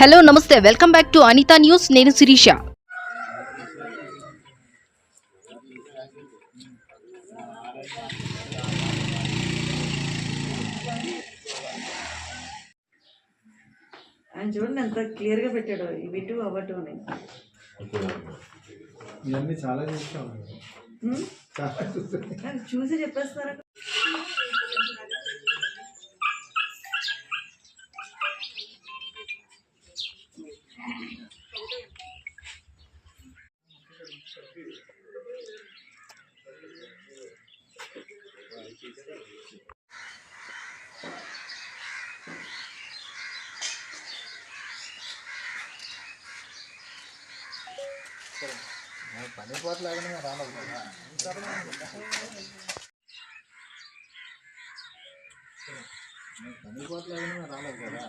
Hello నమస్తే. Welcome back to Anitha news. నేను శిరీష. ఆయన చూడండి ఎంత క్లియర్గా పెట్టాడు. ఇవి టూ అవ టూ అని ఇవన్నీ చాలా చూసి చెప్పేస్తారా పని పాటలు లేకుండా రాలేదు కదా పని పాటలు లేకుండా రాలేదు కదా.